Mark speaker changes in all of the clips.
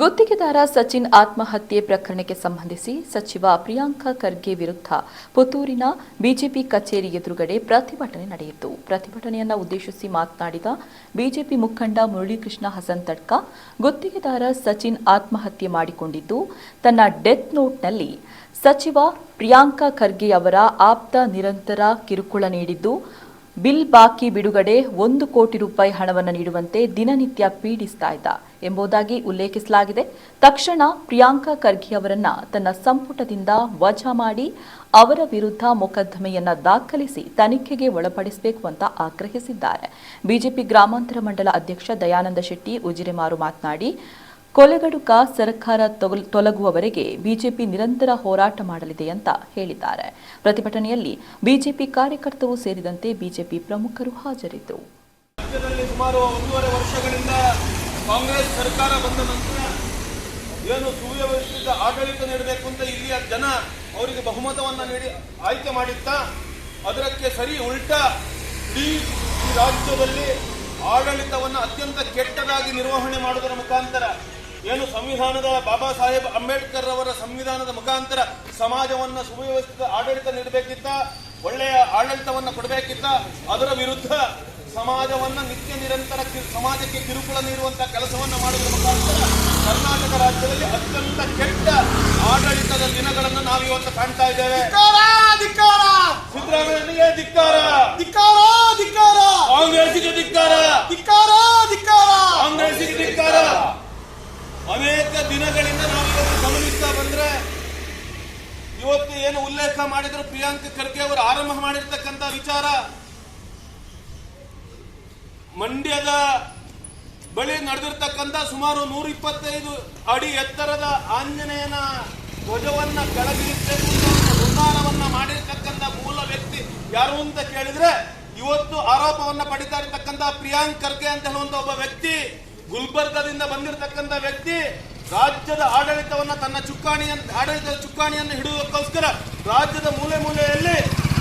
Speaker 1: ಗುತ್ತಿಗೆದಾರ ಸಚಿನ್ ಆತ್ಮಹತ್ಯೆ ಪ್ರಕರಣಕ್ಕೆ ಸಂಬಂಧಿಸಿ ಸಚಿವ ಪ್ರಿಯಾಂಕಾ ಖರ್ಗೆ ವಿರುದ್ಧ ಪುತ್ತೂರಿನ ಬಿಜೆಪಿ ಕಚೇರಿ ಎದುರುಗಡೆ ಪ್ರತಿಭಟನೆ ನಡೆಯಿತು. ಪ್ರತಿಭಟನೆಯನ್ನ ಉದ್ದೇಶಿಸಿ ಮಾತನಾಡಿದ ಬಿಜೆಪಿ ಮುಖಂಡ ಮುರಳೀಕೃಷ್ಣ ಹಸನ್ ತಡ್ಕ ಗುತ್ತಿಗೆದಾರ ಸಚಿನ್ ಆತ್ಮಹತ್ಯೆ ಮಾಡಿಕೊಂಡಿದ್ದು, ತನ್ನ ಡೆತ್ ನೋಟ್ನಲ್ಲಿ ಸಚಿವ ಪ್ರಿಯಾಂಕಾ ಖರ್ಗೆ ಅವರ ಆಪ್ತ ನಿರಂತರ ಕಿರುಕುಳ ನೀಡಿದ್ದು ಬಿಲ್ ಬಾಕಿ ಬಿಡುಗಡೆ ಒಂದು ಕೋಟಿ ರೂಪಾಯಿ ಹಣವನ್ನು ನೀಡುವಂತೆ ದಿನನಿತ್ಯ ಪೀಡಿಸ್ತಾ ಇದ್ದ ಎಂಬುದಾಗಿ ಉಲ್ಲೇಖಿಸಲಾಗಿದೆ. ತಕ್ಷಣ ಪ್ರಿಯಾಂಕಾ ಖರ್ಗೆ ಅವರನ್ನ ತನ್ನ ಸಂಪುಟದಿಂದ ವಜಾ ಮಾಡಿ ಅವರ ವಿರುದ್ಧ ಮೊಕದ್ದಮೆಯನ್ನ ದಾಖಲಿಸಿ ತನಿಖೆಗೆ ಒಳಪಡಿಸಬೇಕು ಅಂತ ಆಗ್ರಹಿಸಿದ್ದಾರೆ. ಬಿಜೆಪಿ ಗ್ರಾಮಾಂತರ ಮಂಡಲ ಅಧ್ಯಕ್ಷ ದಯಾನಂದ ಶೆಟ್ಟಿ, ಉಜಿರೆಮಾರು ಮಾತನಾಡಿ ಕೊಲೆಗಡುಕ ಸರ್ಕಾರ ತೊಲಗುವವರೆಗೆ ಬಿಜೆಪಿ ನಿರಂತರ ಹೋರಾಟ ಮಾಡಲಿದೆ ಅಂತ ಹೇಳಿದ್ದಾರೆ. ಪ್ರತಿಭಟನೆಯಲ್ಲಿ ಬಿಜೆಪಿ ಕಾರ್ಯಕರ್ತರು ಸೇರಿದಂತೆ ಬಿಜೆಪಿ ಪ್ರಮುಖರು ಹಾಜರಿದ್ದರು
Speaker 2: ರಾಜ್ಯದಲ್ಲಿ ಸುಮಾರು ಒಂದೂವರೆ ವರ್ಷಗಳಿಂದ ಕಾಂಗ್ರೆಸ್ ಸರ್ಕಾರ ಬಂದ ನಂತರ ಏನು ಸುವ್ಯವಸ್ಥಿತ ಆಡಳಿತ ನೀಡಬೇಕು ಅಂತ ಇಲ್ಲಿಯ ಜನ ಅವರಿಗೆ ಬಹುಮತವನ್ನು ನೀಡಿ ಆಯ್ಕೆ ಮಾಡಿತ್ತ, ಅದಕ್ಕೆ ಸರಿ ಉಲ್ಟಾ ಈ ರಾಜ್ಯದಲ್ಲಿ ಆಡಳಿತವನ್ನು ಅತ್ಯಂತ ಕೆಟ್ಟದಾಗಿ ನಿರ್ವಹಣೆ ಮಾಡುವುದರ ಮುಖಾಂತರ ಏನು ಸಂವಿಧಾನದ ಬಾಬಾ ಸಾಹೇಬ್ ಅಂಬೇಡ್ಕರ್ ಅವರ ಸಂವಿಧಾನದ ಮುಖಾಂತರ ಸಮಾಜವನ್ನ ಸುವ್ಯವಸ್ಥಿತ ಆಡಳಿತ ನೀಡಬೇಕಿತ್ತ ಒಳ್ಳೆಯ ಆಡಳಿತವನ್ನ ಕೊಡಬೇಕಿತ್ತ ಅದರ ವಿರುದ್ಧ ಸಮಾಜವನ್ನ ನಿತ್ಯ ನಿರಂತರ ಸಮಾಜಕ್ಕೆ ಕಿರುಕುಳ ನೀಡುವಂತಹ ಕೆಲಸವನ್ನ ಮಾಡುವುದರ ಮುಖಾಂತರ ಕರ್ನಾಟಕ ರಾಜ್ಯದಲ್ಲಿ ಅತ್ಯಂತ ಕೆಟ್ಟ ಆಡಳಿತದ ದಿನಗಳನ್ನು ನಾವು ಇವತ್ತು ಕಾಣ್ತಾ ಇದ್ದೇವೆ. ಸಿದ್ದರಾಮಯ್ಯನಿಗೆ ಧಿಕ್ಕಾರ.
Speaker 3: ಧಿಕ್ಕಾರ ಧಿಕ್ಕಾರ.
Speaker 2: ಕಾಂಗ್ರೆಸ್ಸಿಗೆ ಧಿಕ್ಕಾರ.
Speaker 3: ಧಿಕ್ಕಾರ ಧಿಕ್ಕಾರ.
Speaker 2: ಕಾಂಗ್ರೆಸ್ಸಿಗೆ ಧಿಕ್ಕಾರ. ಅನೇಕ ದಿನಗಳಿಂದ ನಾವು ಗಮನಿಸ್ತಾ ಬಂದ್ರೆ ಇವತ್ತು ಏನು ಉಲ್ಲೇಖ ಮಾಡಿದ್ರು ಪ್ರಿಯಾಂಕ್ ಖರ್ಗೆ ಅವರು ಆರಂಭ ಮಾಡಿರ್ತಕ್ಕಂಥ ವಿಚಾರ. ಮಂಡ್ಯದ ಬಳಿ ನಡೆದಿರ್ತಕ್ಕಂಥ ಸುಮಾರು ನೂರ ಇಪ್ಪತ್ತೈದು ಅಡಿ ಎತ್ತರದ ಆಂಜನೇಯನ ಧ್ವಜವನ್ನ ಕೆಳಗಿಳಿಸಬೇಕು ಮಾಡಿರ್ತಕ್ಕಂತ ನಿರ್ಧಾರವನ್ನ ಮಾಡಿರ್ತಕ್ಕಂಥ ಮೂಲ ವ್ಯಕ್ತಿ ಯಾರು ಅಂತ ಕೇಳಿದ್ರೆ ಇವತ್ತು ಆರೋಪವನ್ನ ಪಡಿತಾ ಇರ್ತಕ್ಕಂಥ ಪ್ರಿಯಾಂಕ್ ಖರ್ಗೆ ಅಂತ ಹೇಳುವಂತ ಒಬ್ಬ ವ್ಯಕ್ತಿ ಗುಲ್ಬರ್ಗದಿಂದ ಬಂದಿರತಕ್ಕಂಥ ವ್ಯಕ್ತಿ ರಾಜ್ಯದ ಆಡಳಿತವನ್ನ ತನ್ನ ಚುಕ್ಕಾಣಿಯನ್ನು ಆಡಳಿತದ ಚುಕ್ಕಾಣಿಯನ್ನು ಹಿಡುವುದಕ್ಕೋಸ್ಕರ ರಾಜ್ಯದ ಮೂಲೆ ಮೂಲೆಯಲ್ಲಿ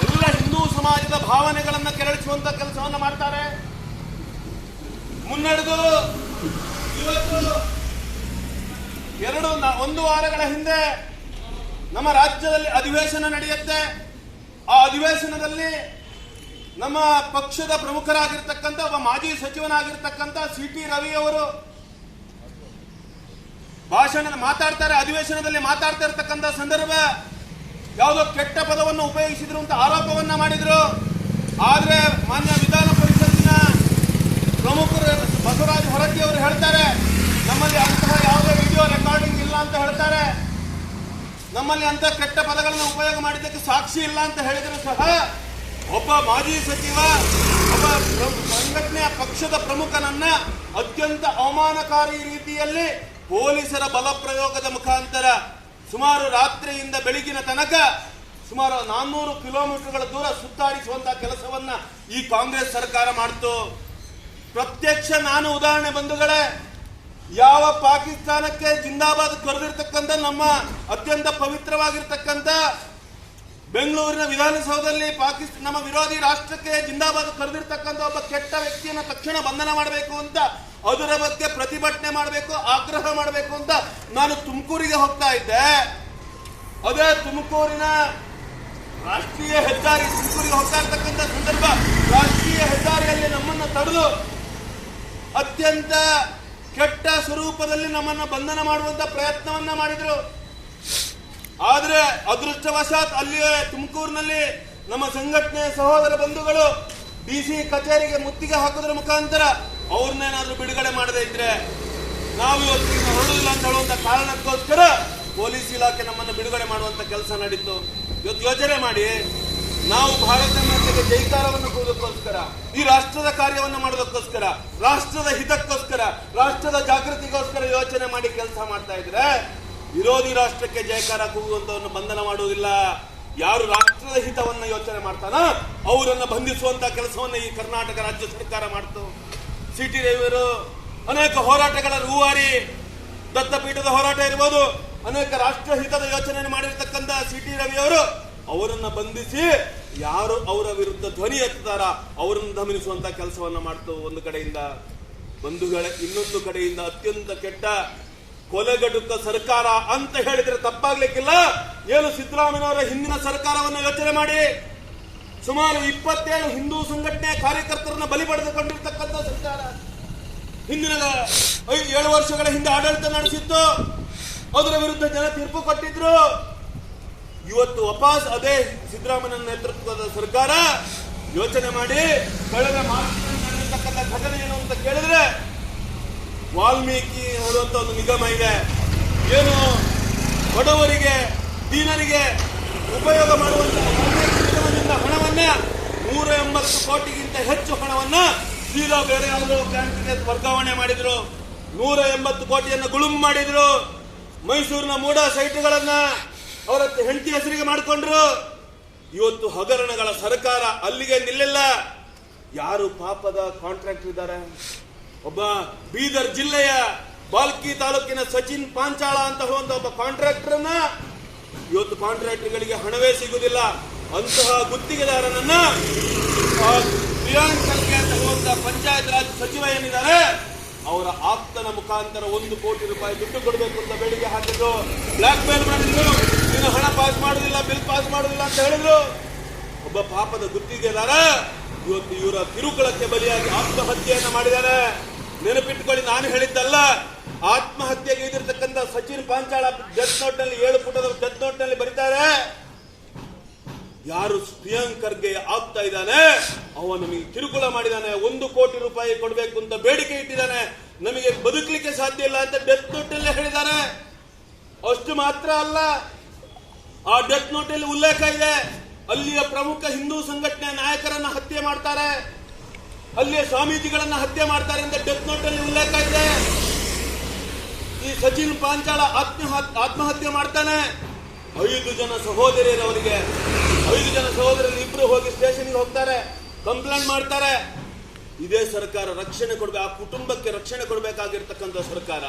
Speaker 2: ಎಲ್ಲ ಹಿಂದೂ ಸಮಾಜದ ಭಾವನೆಗಳನ್ನು ಕೆರಳಿಸುವಂತ ಕೆಲಸವನ್ನ ಮಾಡ್ತಾರೆ. ಮುನ್ನಡೆದು ಇವತ್ತು ಎರಡು ಒಂದು ವಾರಗಳ ಹಿಂದೆ ನಮ್ಮ ರಾಜ್ಯದಲ್ಲಿ ಅಧಿವೇಶನ ನಡೆಯುತ್ತೆ. ಆ ಅಧಿವೇಶನದಲ್ಲಿ ನಮ್ಮ ಪಕ್ಷದ ಪ್ರಮುಖರಾಗಿರ್ತಕ್ಕಂಥ, ಒಬ್ಬ ಮಾಜಿ ಸಚಿವನಾಗಿರ್ತಕ್ಕಂಥ ಸಿ ಟಿ ರವಿ ಅವರು ಭಾಷಣ ಮಾತಾಡ್ತಾರೆ, ಅಧಿವೇಶನದಲ್ಲಿ ಮಾತಾಡ್ತಾ ಇರ್ತಕ್ಕಂಥ ಸಂದರ್ಭ ಯಾವುದೋ ಕೆಟ್ಟ ಪದವನ್ನು ಉಪಯೋಗಿಸಿದ್ರು ಅಂತ ಆರೋಪವನ್ನ ಮಾಡಿದ್ರು. ಆದ್ರೆ ಮಾನ್ಯ ವಿಧಾನ ಪರಿಷತ್ತಿನ ಪ್ರಮುಖರು ಬಸವರಾಜ ಹೊರಟ್ಟಿ ಅವರು ಹೇಳ್ತಾರೆ, ನಮ್ಮಲ್ಲಿ ಅಂತಹ ಯಾವುದೇ ವಿಡಿಯೋ ರೆಕಾರ್ಡಿಂಗ್ ಇಲ್ಲ ಅಂತ ಹೇಳ್ತಾರೆ. ನಮ್ಮಲ್ಲಿ ಅಂತ ಕೆಟ್ಟ ಪದಗಳನ್ನು ಉಪಯೋಗ ಮಾಡಿದ್ದಕ್ಕೆ ಸಾಕ್ಷಿ ಇಲ್ಲ ಅಂತ ಹೇಳಿದ್ರು ಸಹ ಒಬ್ಬ ಮಾಜಿ ಸಚಿವ, ಒಬ್ಬ ಸಂಘಟನೆಯ ಪಕ್ಷದ ಪ್ರಮುಖನನ್ನ ಅತ್ಯಂತ ಅವಮಾನಕಾರಿ ರೀತಿಯಲ್ಲಿ ಪೊಲೀಸರ ಬಲ ಪ್ರಯೋಗದ ಮುಖಾಂತರ ಸುಮಾರು ರಾತ್ರಿಯಿಂದ ಬೆಳಗಿನ ತನಕ ಸುಮಾರು ನಾನ್ನೂರು ಕಿಲೋಮೀಟರ್ಗಳ ದೂರ ಸುತ್ತಾಡಿಸುವಂತಹ ಕೆಲಸವನ್ನ ಈ ಕಾಂಗ್ರೆಸ್ ಸರ್ಕಾರ ಮಾಡ್ತು. ಪ್ರತ್ಯಕ್ಷ ನಾನು ಉದಾಹರಣೆ ಬಂಧುಗಳೇ, ಯಾವ ಪಾಕಿಸ್ತಾನಕ್ಕೆ ಜಿಂದಾಬಾದ್ ಕರೆದಿರ್ತಕ್ಕಂಥ ನಮ್ಮ ಅತ್ಯಂತ ಪವಿತ್ರವಾಗಿರ್ತಕ್ಕಂಥ ಬೆಂಗಳೂರಿನ ವಿಧಾನಸೌಧದಲ್ಲಿ ಪಾಕಿಸ್ತಾನ ನಮ್ಮ ವಿರೋಧಿ ರಾಷ್ಟ್ರಕ್ಕೆ ಜಿಂದಾಬಾದ್ ಕರೆದಿರ್ತಕ್ಕಂಥ ಒಬ್ಬ ಕೆಟ್ಟ ವ್ಯಕ್ತಿಯನ್ನು ತಕ್ಷಣ ಬಂಧನ ಮಾಡಬೇಕು ಅಂತ, ಅದರ ಬಗ್ಗೆ ಪ್ರತಿಭಟನೆ ಮಾಡಬೇಕು, ಆಗ್ರಹ ಮಾಡಬೇಕು ಅಂತ ನಾನು ತುಮಕೂರಿಗೆ ಹೋಗ್ತಾ ಇದ್ದೆ. ಅದೇ ತುಮಕೂರಿನ ರಾಷ್ಟ್ರೀಯ ಹೆದ್ದಾರಿ, ತುಮಕೂರಿಗೆ ಹೋಗ್ತಾ ಇರ್ತಕ್ಕಂಥ ಸಂದರ್ಭ ರಾಷ್ಟ್ರೀಯ ಹೆದ್ದಾರಿಯಲ್ಲಿ ನಮ್ಮನ್ನು ತಡೆದು ಅತ್ಯಂತ ಕೆಟ್ಟ ಸ್ವರೂಪದಲ್ಲಿ ನಮ್ಮನ್ನ ಬಂಧನ ಮಾಡುವಂತ ಪ್ರಯತ್ನವನ್ನ ಮಾಡಿದ್ರು. ಆದ್ರೆ ಅದೃಷ್ಟವಶಾತ್ ಅಲ್ಲಿಯೇ ತುಮಕೂರಿನಲ್ಲಿ ನಮ್ಮ ಸಂಘಟನೆ ಸಹೋದರ ಬಂಧುಗಳು ಡಿ ಸಿ ಕಚೇರಿಗೆ ಮುತ್ತಿಗೆ ಹಾಕೋದ್ರ ಮುಖಾಂತರ ಅವ್ರನ್ನೇನಾದ್ರೂ ಬಿಡುಗಡೆ ಮಾಡದೇ ಇದ್ರೆ ನಾವು ಇವತ್ತು ಈಗ ಹೊರಡುದಿಲ್ಲ ಅಂತ ಹೇಳುವಂತ ಕಾರಣಕ್ಕೋಸ್ಕರ ಪೊಲೀಸ್ ಇಲಾಖೆ ನಮ್ಮನ್ನು ಬಿಡುಗಡೆ ಮಾಡುವಂತ ಕೆಲಸ ನಡೀತು. ಇವತ್ತು ಯೋಚನೆ ಮಾಡಿ, ನಾವು ಭಾರತ ಮಾತೆಗೆ ಜೈಕಾರವನ್ನು ಕೊಡೋದಕ್ಕೋಸ್ಕರ ಈ ರಾಷ್ಟ್ರದ ಕಾರ್ಯವನ್ನು ಮಾಡೋದಕ್ಕೋಸ್ಕರ ರಾಷ್ಟ್ರದ ಹಿತಕ್ಕೋಸ್ಕರ, ರಾಷ್ಟ್ರದ ಜಾಗೃತಿಗೋಸ್ಕರ ಯೋಚನೆ ಮಾಡಿ ಕೆಲಸ ಮಾಡ್ತಾ ಇದ್ರೆ ವಿರೋಧಿ ರಾಷ್ಟ್ರಕ್ಕೆ ಜಯಕಾರ ಕೂಗುವಂತವನ್ನು ಬಂಧನ ಮಾಡುವುದಿಲ್ಲ. ಯಾರು ರಾಷ್ಟ್ರದ ಹಿತವನ್ನ ಯೋಚನೆ ಮಾಡ್ತಾನ ಅವರನ್ನ ಬಂಧಿಸುವಂತ ಕೆಲಸವನ್ನ ಈ ಕರ್ನಾಟಕ ರಾಜ್ಯ ಸರ್ಕಾರ ಮಾಡ್ತು. ಸಿ ಟಿ ರವಿಯವರು ಅನೇಕ ಹೋರಾಟಗಳ ರೂವಾರಿ ದತ್ತಪೀಠದ ಹೋರಾಟ ಇರ್ಬೋದು. ಅನೇಕ ರಾಷ್ಟ್ರ ಹಿತದ ಯೋಚನೆ ಮಾಡಿರ್ತಕ್ಕಂಥ ಸಿ ಟಿ ರವಿಯವರು ಅವರನ್ನ ಬಂಧಿಸಿ ಯಾರು ಅವರ ವಿರುದ್ಧ ಧ್ವನಿ ಎತ್ತಾರ ಅವರನ್ನು ದಮನಿಸುವಂತ ಕೆಲಸವನ್ನ ಮಾಡ್ತು ಒಂದು ಕಡೆಯಿಂದ. ಬಂಧುಗಳ ಇನ್ನೊಂದು ಕಡೆಯಿಂದ ಅತ್ಯಂತ ಕೆಟ್ಟ ಕೊಲೆಗಡುಕ ಸರ್ಕಾರ ಅಂತ ಹೇಳಿದ್ರೆ ತಪ್ಪಾಗ್ಲಿಕ್ಕಿಲ್ಲ. ಏನು ಸಿದ್ದರಾಮಯ್ಯವರ ಹಿಂದಿನ ಸರ್ಕಾರವನ್ನು ಯೋಚನೆ ಮಾಡಿ. ಸುಮಾರು ಇಪ್ಪತ್ತೇಳು ಹಿಂದೂ ಸಂಘಟನೆ ಕಾರ್ಯಕರ್ತರನ್ನ ಬಲಿ ಪಡೆದುಕೊಂಡಿರ್ತಕ್ಕಂಥ ಸರ್ಕಾರ. ಹಿಂದಿನ ಏಳು ವರ್ಷಗಳ ಹಿಂದೆ ಆಡಳಿತ ನಡೆಸಿತ್ತು. ಅದರ ವಿರುದ್ಧ ಜನ ತೀರ್ಪು ಕೊಟ್ಟಿದ್ರು. ಇವತ್ತು ವಾಪಸ್ ಅದೇ ಸಿದ್ದರಾಮಯ್ಯ ನೇತೃತ್ವದ ಸರ್ಕಾರ ಯೋಚನೆ ಮಾಡಿ, ಕಳೆದ ಮಾರ್ಚ್ನಲ್ಲಿ ನಡೆದಿರ್ತಕ್ಕಂಥ ಘಟನೆ ಏನು ಅಂತ ಕೇಳಿದ್ರೆ ವಾಲ್ಮೀಕಿ ಅನ್ನುವಂಥ ಒಂದು ನಿಗಮ ಇದೆ. ಏನು ಬಡವರಿಗೆ, ದೀನರಿಗೆ ಉಪಯೋಗ ಮಾಡುವಂತಹ ವಾಲ್ಮೀಕಿ ನಿಗಮದಿಂದ ಹಣವನ್ನ ನೂರ ಎಂಬತ್ತು ಕೋಟಿಗಿಂತ ಹೆಚ್ಚು ಹಣವನ್ನ ಸೀದಾ ಬೇರೆ ಯಾವುದೋ ಬ್ಯಾಂಕ್ಗೆ ವರ್ಗಾವಣೆ ಮಾಡಿದ್ರು. ನೂರ ಎಂಬತ್ತು ಕೋಟಿಯನ್ನು ಗುಳುಂ ಮಾಡಿದ್ರು. ಮೈಸೂರಿನ ಮೂಡ ಸೈಟ್ಗಳನ್ನ ಅವರ ಹೆಂಡತಿ ಹೆಸರಿಗೆ ಮಾಡಿಕೊಂಡ್ರು. ಇವತ್ತು ಹಗರಣಗಳ ಸರ್ಕಾರ ಅಲ್ಲಿಗೆ ನಿಲ್ಲಿಲ್ಲ. ಯಾರು ಪಾಪದ ಕಾಂಟ್ರಾಕ್ಟ್ ಇದ್ದಾರೆ? ಒಬ್ಬ ಬೀದರ್ ಜಿಲ್ಲೆಯ ಬಾಲ್ಕಿ ತಾಲೂಕಿನ ಸಚಿನ್ ಪಾಂಚಾಳ ಅಂತ ಹೋದ ಒಬ್ಬ ಕಾಂಟ್ರಾಕ್ಟರ್ನ ಇವತ್ತು ಕಾಂಟ್ರಾಕ್ಟರ್ಗಳಿಗೆ ಹಣವೇ ಸಿಗುವುದಿಲ್ಲ. ಅಂತಹ ಗುತ್ತಿಗೆದಾರನನ್ನ ಅಂತ ಪಂಚಾಯತ್ ರಾಜ್ ಸಚಿವ ಏನಿದ್ದಾರೆ, ಅವರ ಆಪ್ತನ ಮುಖಾಂತರ ಒಂದು ಕೋಟಿ ರೂಪಾಯಿ ದುಡ್ಡು ಕೊಡಬೇಕು ಅಂತ ಬೇಡಿಕೆ ಹಾಕಿದ್ರು. ಬ್ಲಾಕ್ ಮೇಲ್ ಮಾಡಿದ್ರು. ಇನ್ನು ಹಣ ಪಾಸ್ ಮಾಡುದಿಲ್ಲ ಬಿಲ್ ಪಾಸ್ ಮಾಡುದಿಲ್ಲ ಅಂತ ಹೇಳಿದ್ರು. ಒಬ್ಬ ಪಾಪದ ಗುತ್ತಿಗೆದಾರ ಇವತ್ತು ಇವರ ಕಿರುಕುಳಕ್ಕೆ ಬಲಿಯಾಗಿ ಆತ್ಮಹತ್ಯೆಯನ್ನು ಮಾಡಿದ್ದಾರೆ. ನೆನಪಿಟ್ಟುಕೊಳ್ಳಿ ನಾನು ಹೇಳಿದ್ದಲ್ಲ. ಆತ್ಮಹತ್ಯೆಗೆ ಇದಿರ್ತಕ್ಕಂಥ ಸಚಿನ್ ಪಾಂಚಾಳ ಡೆತ್ ನೋಟ್ನಲ್ಲಿ ಏಳು ಪುಟದ ಡೆತ್ ನೋಟ್ನಲ್ಲಿ ಬರೀತಾರೆ. ಯಾರು ಪ್ರಿಯಾಂಕರ್ಗೆ ಆಗ್ತಾ ಇದ್ದಾನೆ ಅವ ನಮಗೆ ಕಿರುಕುಳ ಮಾಡಿದಾನೆ ಒಂದು ಕೋಟಿ ರೂಪಾಯಿ ಕೊಡಬೇಕು ಅಂತ ಬೇಡಿಕೆ ಇಟ್ಟಿದ್ದಾನೆ. ನಮಗೆ ಬದುಕಲಿಕ್ಕೆ ಸಾಧ್ಯ ಇಲ್ಲ ಅಂತ ಡೆತ್ ನೋಟ್ನಲ್ಲಿ ಅಷ್ಟು ಮಾತ್ರ ಅಲ್ಲ, ಆ ಡೆತ್ ನೋಟ್ ಅಲ್ಲಿ ಉಲ್ಲೇಖ ಇದೆ. ಅಲ್ಲಿಯ ಪ್ರಮುಖ ಹಿಂದೂ ಸಂಘಟನೆಯ ನಾಯಕರನ್ನ ಹತ್ಯೆ ಮಾಡ್ತಾರೆ. ಅಲ್ಲಿಯ ಸ್ವಾಮೀಜಿಗಳನ್ನ ಹತ್ಯೆ ಮಾಡ್ತಾರೆ ಅಂತ ಡೆತ್ ನೋಟ್ ಉಲ್ಲೇಖ ಇದೆ. ಈ ಸಚಿನ್ ಪಾಂಚಾಳ ಆತ್ಮಹತ್ಯೆ ಆತ್ಮಹತ್ಯೆ ಮಾಡ್ತಾನೆ. ಐದು ಜನ ಸಹೋದರಿಯರು ಅವರಿಗೆ ಐದು ಜನ ಸಹೋದರರು ಇಬ್ರು ಹೋಗಿ ಸ್ಟೇಷನ್ಗೆ ಹೋಗ್ತಾರೆ. ಕಂಪ್ಲೇಂಟ್ ಮಾಡ್ತಾರೆ. ಇದೇ ಸರ್ಕಾರ ರಕ್ಷಣೆ ಕೊಡ್ಬೇಕು ಆ ಕುಟುಂಬಕ್ಕೆ ರಕ್ಷಣೆ ಕೊಡಬೇಕಾಗಿರ್ತಕ್ಕಂಥ ಸರ್ಕಾರ,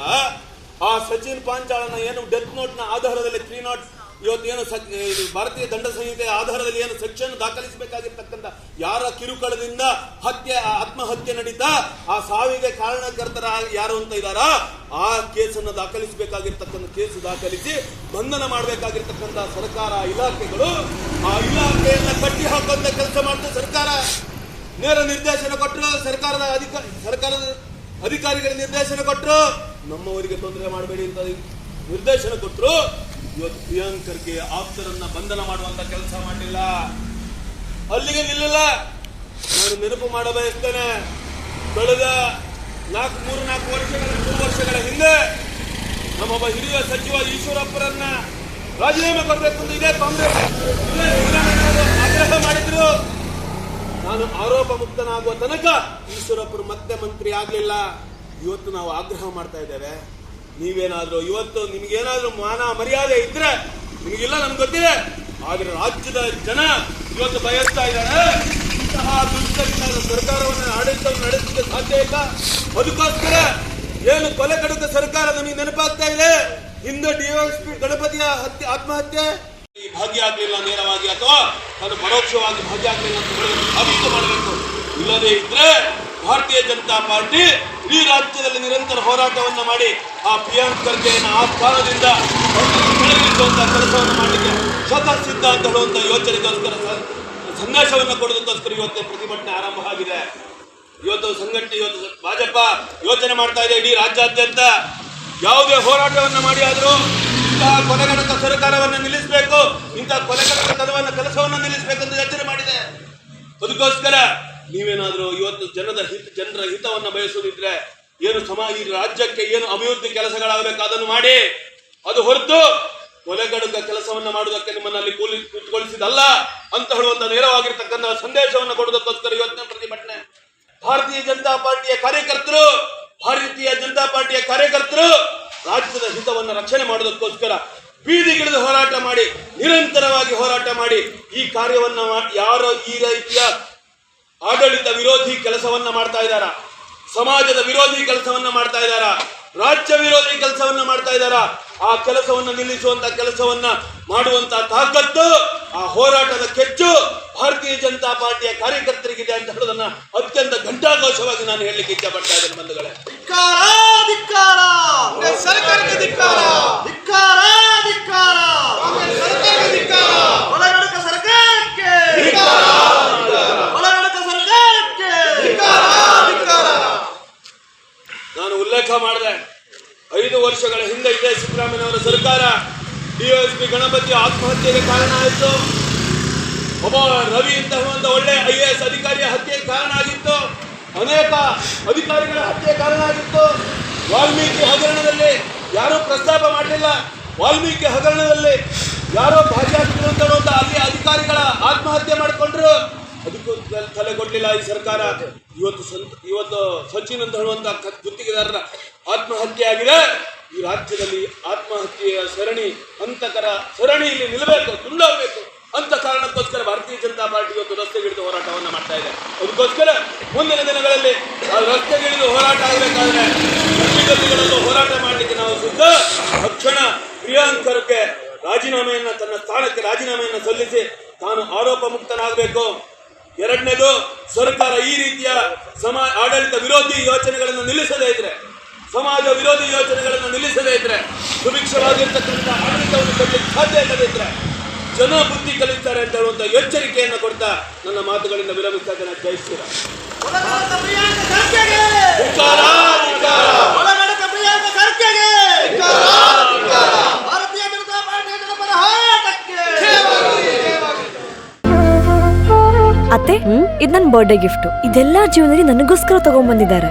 Speaker 2: ಆ ಸಚಿನ್ ಪಾಂಚಾಳನ ಏನು ಡೆತ್ ನೋಟ್ನ ಆಧಾರದಲ್ಲಿ ತ್ರೀ ನಾಟ್ ಇವತ್ತು ಏನು ಸಕ್- ಭಾರತೀಯ ದಂಡ ಸಂಹಿತೆ ಆಧಾರದಲ್ಲಿ ಏನು ಸೆಕ್ಷನ್ ದಾಖಲಿಸಬೇಕಾಗಿರ್ತಕ್ಕಂಥ ಯಾರ ಕಿರುಕುಳದಿಂದ ಹತ್ಯೆ, ಆತ್ಮಹತ್ಯೆ ನಡೀತಾ, ಆ ಸಾವಿಗೆ ಕಾರಣಕರ್ತರ ಯಾರು ಅಂತ ಇದ್ದಾರ ಆ ಕೇಸನ್ನು ದಾಖಲಿಸಬೇಕಾಗಿರ್ತಕ್ಕಂಥ ಕೇಸು ದಾಖಲಿಸಿ ಬಂಧನ ಮಾಡಬೇಕಾಗಿರ್ತಕ್ಕಂಥ ಸರ್ಕಾರ ಇಲಾಖೆಗಳು ಆ ಇಲಾಖೆಯನ್ನ ಕಟ್ಟಿ ಹಾಕುವಂತ ಕೆಲಸ ಮಾಡ್ತಾ ಸರ್ಕಾರ. ನೇರ ನಿರ್ದೇಶನ ಕೊಟ್ಟರು ಸರ್ಕಾರದ ಅಧಿಕಾರಿ ಸರ್ಕಾರದ ಅಧಿಕಾರಿಗಳ ನಿರ್ದೇಶನ ಕೊಟ್ಟರು ನಮ್ಮವರಿಗೆ ತೊಂದರೆ ಮಾಡಬೇಡಿ ಅಂತ ನಿರ್ದೇಶನ ಕೊಟ್ಟರು ಇವತ್ತು ಪ್ರಿಯಾಂಕ್ ಖರ್ಗೆ ಆಪ್ತರನ್ನ ಬಂಧನ ಮಾಡುವಂತ ಕೆಲಸ ಮಾಡಲಿಲ್ಲ. ಅಲ್ಲಿಗೆ ನಿಲ್ಲಲ್ಲ. ನಾನು ನೆನಪು ಮಾಡ ಬಯಸ್ತೇನೆ ಕಳೆದ ನಾಲ್ಕು, ಮೂರು, ನಾಲ್ಕು ವರ್ಷಗಳ, ಮೂರು ವರ್ಷಗಳ ಹಿಂದೆ ನಮ್ಮೊಬ್ಬ ಹಿರಿಯ ಸಚಿವ ಈಶ್ವರಪ್ಪರನ್ನ ರಾಜೀನಾಮೆ ಕೊಡಬೇಕು ಅಂತ ಇದೇ ಕಾಂಗ್ರೆಸ್ ಆಗ್ರಹ ಮಾಡಿದ್ರು. ನಾನು ಆರೋಪ ಮುಕ್ತನಾಗುವ ತನಕ ಈಶ್ವರಪ್ಪರು ಮತ್ತೆ ಮಂತ್ರಿ ಆಗಲಿಲ್ಲ. ಇವತ್ತು ನಾವು ಆಗ್ರಹ ಮಾಡ್ತಾ ಇದ್ದೇವೆ. ನೀವೇನಾದ್ರೂ ಇವತ್ತು ನಿಮ್ಗೇನಾದ್ರೂ ಮಾನ ಮರ್ಯಾದೆ ಇದ್ರೆ ನಿಮಗಿಲ್ಲ, ನಮ್ಗೆ ಗೊತ್ತಿದೆ. ಆದ್ರೆ ರಾಜ್ಯದ ಜನ ಇವತ್ತು ಬಯಸ್ತಾ ಇದ್ದಾರೆ. ಇಂತಹ ದುಷ್ಟರಿಂದ ಸರ್ಕಾರವನ್ನು ಆಡಳಿತವನ್ನು ನಡೆಸಲಿಕ್ಕೆ ಸಾಧ್ಯ ಇಲ್ಲ. ಅದಕ್ಕೋಸ್ಕರ ಏನು ಕೊಲೆ ಕಡಿತ ಸರ್ಕಾರ ನಮಗೆ ನೆನಪಾಗ್ತಾ ಇದೆ. ಹಿಂದೆ ಡಿಎಸ್ಪಿ ಗಣಪತಿಯ ಹತ್ಯೆ, ಆತ್ಮಹತ್ಯೆ. ಈ ಭಾಗಿಯಾಗಲಿಲ್ಲ ನೇರವಾಗಿ ಅಥವಾ ಅದು ಪರೋಕ್ಷವಾಗಿ ಭಾಗಿಯಾಗಲಿಲ್ಲ ಅಂತ ಹೇಳಿ ಮಾಡಬೇಕು. ಇಲ್ಲದೇ ಇದ್ರೆ ಭಾರತೀಯ ಜನತಾ ಪಾರ್ಟಿ ಈ ರಾಜ್ಯದಲ್ಲಿ ನಿರಂತರ ಹೋರಾಟವನ್ನು ಮಾಡಿ ಆ ಪ್ರಿಯಾಂಕ್ ಖರ್ಗೆಯನ್ನು ಆ ಸ್ಥಾನದಿಂದ ಕೆಲಸವನ್ನು ಮಾಡಲಿಕ್ಕೆ ಸ್ವತಃ ಸಿದ್ಧ ಅಂತ ಹೇಳುವಂತಹ ಯೋಚನೆಗೋಸ್ಕರ ಸಂದೇಶವನ್ನು ಕೊಡೋದಕ್ಕೋಸ್ಕರ ಇವತ್ತೇ ಪ್ರತಿಭಟನೆ ಆರಂಭ ಆಗಿದೆ. ಇವತ್ತು ಸಂಘಟನೆ ಇವತ್ತು ಭಾಜಪ ಯೋಚನೆ ಮಾಡ್ತಾ ಇದೆ ಇಡೀ ರಾಜ್ಯಾದ್ಯಂತ. ಯಾವುದೇ ಹೋರಾಟವನ್ನು ಮಾಡಿ ಆದರೂ ಇಂತಹ ಕೊಲೆಗಡಕ ಸರ್ಕಾರವನ್ನು ನಿಲ್ಲಿಸಬೇಕು, ಇಂತಹ ಕೊಲೆಗಡಕ ಕೆಲಸವನ್ನು ಅಂತ ಯೋಚನೆ ಮಾಡಿದೆ. ಅದಕ್ಕೋಸ್ಕರ ನೀವೇನಾದ್ರೂ ಇವತ್ತು ಜನದ ಹಿತ, ಜನರ ಹಿತವನ್ನ ಬಯಸುವುದಿದ್ರೆ ಏನು ಸಮ ಈ ರಾಜ್ಯಕ್ಕೆ ಏನು ಅಭಿವೃದ್ಧಿ ಕೆಲಸಗಳಾಗಬೇಕು ಅದನ್ನು ಮಾಡಿ. ಅದು ಹೊರತು ಕೊಲೆಗಡುಕ ಕೆಲಸವನ್ನ ಮಾಡುವುದಕ್ಕೆ ನಿಮ್ಮನ್ನಲ್ಲಿ ಕೂಲಿ ಕೂತ್ಕೊಳಿಸಿದಲ್ಲ ಅಂತ ಹೇಳುವಂತ ನೇರವಾಗಿರ್ತಕ್ಕಂಥ ಸಂದೇಶವನ್ನು ಕೊಡುವುದಕ್ಕೋಸ್ಕರ ಇವತ್ತಿನ ಪ್ರತಿಭಟನೆ. ಭಾರತೀಯ ಜನತಾ ಪಾರ್ಟಿಯ ಕಾರ್ಯಕರ್ತರು, ಭಾರತೀಯ ಜನತಾ ಪಾರ್ಟಿಯ ಕಾರ್ಯಕರ್ತರು ರಾಜ್ಯದ ಹಿತವನ್ನು ರಕ್ಷಣೆ ಮಾಡುವುದಕ್ಕೋಸ್ಕರ ಬೀದಿಗಿಳಿದು ಹೋರಾಟ ಮಾಡಿ, ನಿರಂತರವಾಗಿ ಹೋರಾಟ ಮಾಡಿ ಈ ಕಾರ್ಯವನ್ನ ಯಾರೋ ಈ ರೀತಿಯ ಆಡಳಿತ ವಿರೋಧಿ ಕೆಲಸವನ್ನ ಮಾಡ್ತಾ ಇದ್ದಾರ. ಸಮಾಜದ ವಿರೋಧಿ ಕೆಲಸವನ್ನ ಮಾಡ್ತಾ ಇದ್ದಾರ. ರಾಜ್ಯ ವಿರೋಧಿ ಕೆಲಸವನ್ನ ಮಾಡ್ತಾ ಇದ್ದಾರ. ಆ ಕೆಲಸವನ್ನ ನಿಲ್ಲಿಸುವಂತ ಕೆಲಸವನ್ನ ಮಾಡುವಂತ ತಾಕತ್ತು, ಆ ಹೋರಾಟದ ಕೆಚ್ಚು ಭಾರತೀಯ ಜನತಾ ಪಾರ್ಟಿಯ ಕಾರ್ಯಕರ್ತರಿಗಿದೆ ಅಂತ ಹೇಳೋದನ್ನ ಅತ್ಯಂತ ಘಂಟಾಘೋಷವಾಗಿ ನಾನು ಹೇಳಲಿಕ್ಕೆ ಇಷ್ಟಪಡ್ತಾ ಇದ್ದೇನೆ ಬಂಧುಗಳೇ.
Speaker 3: ಧಿಕ್ಕಾರ ಧಿಕ್ಕಾರ ಕಾಂಗ್ರೆಸ್ ಸರ್ಕಾರಕ್ಕೆ ಧಿಕ್ಕಾರ ಧಿಕ್ಕಾರ ಧಿಕ್ಕಾರ ಕಾಂಗ್ರೆಸ್ ಸರ್ಕಾರಕ್ಕೆ ಧಿಕ್ಕಾರ ಒಳಗಡಕ ಸರ್ಕಾರಕ್ಕೆ ಧಿಕ್ಕಾರ ಒಳಗಡಕ ಸರ್ಕಾರಕ್ಕೆ ಧಿಕ್ಕಾರ ಧಿಕ್ಕಾರ
Speaker 2: ನಾನು ಉಲ್ಲೇಖ ಮಾಡಿದೆ ಐದು ವರ್ಷಗಳ ಹಿಂದೆ ಇದೇ ಸಿದ್ದರಾಮಯ್ಯನವರ ಎಸ್ ಪಿ ಗಣಪತಿ ಆತ್ಮಹತ್ಯೆಗೆ ಕಾರಣ ಆಯಿತು. ಒಬ್ಬ ರವಿ ಅಂತ ಒಂದು ಒಳ್ಳೆ ಐ ಎ ಎಸ್ ಅಧಿಕಾರಿಯ ಹತ್ಯೆಗೆ ಕಾರಣ ಆಗಿತ್ತು. ಅನೇಕ ಅಧಿಕಾರಿಗಳ ಹತ್ಯೆ ಕಾರಣ ಆಗಿತ್ತು. ವಾಲ್ಮೀಕಿ ಹಗರಣದಲ್ಲಿ ಯಾರೂ ಪ್ರಸ್ತಾಪ ಮಾಡಲಿಲ್ಲ. ವಾಲ್ಮೀಕಿ ಹಗರಣದಲ್ಲಿ ಯಾರೋ ಭಾಗಿಯಾಗಿದ್ರು ಅಂತ ಅಲ್ಲಿ ಅಧಿಕಾರಿಗಳ ಆತ್ಮಹತ್ಯೆ ಮಾಡಿಕೊಂಡ್ರು. ಅದಕ್ಕೂ ತಲೆ- ಕೊಡಲಿಲ್ಲ ಈ ಸರ್ಕಾರ. ಇವತ್ತು ಇವತ್ತು ಸಚಿನ್ ಅಂತ ಹೇಳುವಂತ ಗುತ್ತಿಗೆದಾರರ ಆತ್ಮಹತ್ಯೆ ಆಗಿದೆ. ಈ ರಾಜ್ಯದಲ್ಲಿ ಆತ್ಮಹತ್ಯೆಯ ಸರಣಿ, ಹಂತಕರ ಸರಣಿ ಇಲ್ಲಿ ನಿಲ್ಲಬೇಕು, ತುಂಡಾಗಬೇಕು ಅಂತ ಕಾರಣಕ್ಕೋಸ್ಕರ ಭಾರತೀಯ ಜನತಾ ಪಾರ್ಟಿ ಇವತ್ತು ರಸ್ತೆಗಿಳಿದು ಹೋರಾಟವನ್ನು ಮಾಡ್ತಾ ಇದೆ. ಅದಕ್ಕೋಸ್ಕರ ಮುಂದಿನ ದಿನಗಳಲ್ಲಿ ರಸ್ತೆಗಿಳಿದು ಹೋರಾಟ ಆಗಬೇಕಾದ್ರೆ ಹೋರಾಟ ಮಾಡಲಿಕ್ಕೆ ನಾವು ಸಿದ್ಧ. ತಕ್ಷಣ ಪ್ರಿಯಾಂಕರ್ಗೆ ರಾಜೀನಾಮೆಯನ್ನು, ತನ್ನ ಸ್ಥಾನಕ್ಕೆ ರಾಜೀನಾಮೆಯನ್ನು ಸಲ್ಲಿಸಿ ತಾನು ಆರೋಪ ಮುಕ್ತನಾಗಬೇಕು ಎರಡನೇದು, ಸರ್ಕಾರ ಈ ರೀತಿಯ ಸಮ, ಆಡಳಿತ ವಿರೋಧಿ ಯೋಚನೆಗಳನ್ನು ನಿಲ್ಲಿಸದೇ ಇದ್ರೆ ಸಮಾಜ ವಿರೋಧಿ ಯೋಜನೆಗಳನ್ನು ನಿಲ್ಲಿಸದೇ ಇದ್ರೆ ಸುಭಿಕ್ಷವಾಗಿರ್ತಕ್ಕಂಥ ಆಡಳಿತವನ್ನು ಕೊಡಲಿಕ್ಕೆ ಸಾಧ್ಯ ಇಲ್ಲದೇ ಇದ್ರೆ ಜನ ಬುದ್ಧಿ ಕಲಿತಾರೆ ಅಂತ ಹೇಳುವಂತ ಎಚ್ಚರಿಕೆಯನ್ನು ಕೊಡ್ತಾ ನನ್ನ ಮಾತುಗಳಿಂದ ವಿರಮಿಸ್ತಾ
Speaker 3: ಜನ ಜಯಿಸ್ತೀರ
Speaker 4: ಅತ್ತೆ ಇದು ನನ್ನ ಬರ್ಡೇ ಗಿಫ್ಟ್ ಇದೆಲ್ಲ ಜೀವನದಲ್ಲಿ ನನಗೋಸ್ಕರ ತಗೊಂಡ್ಬಂದಿದ್ದಾರೆ